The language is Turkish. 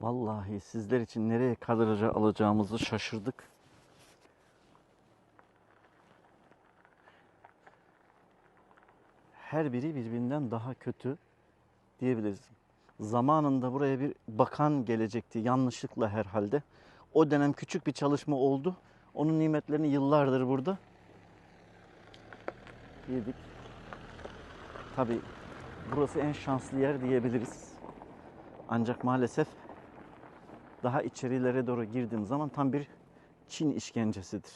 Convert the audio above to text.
Vallahi sizler için nereye kadar alacağımızı şaşırdık. Her biri birbirinden daha kötü diyebiliriz. Zamanında buraya bir bakan gelecekti yanlışlıkla herhalde. O dönem küçük bir çalışma oldu. Onun nimetlerini yıllardır burada yedik. Tabi burası en şanslı yer diyebiliriz. Ancak maalesef daha içerilere doğru girdiğim zaman tam bir Çin işkencesidir.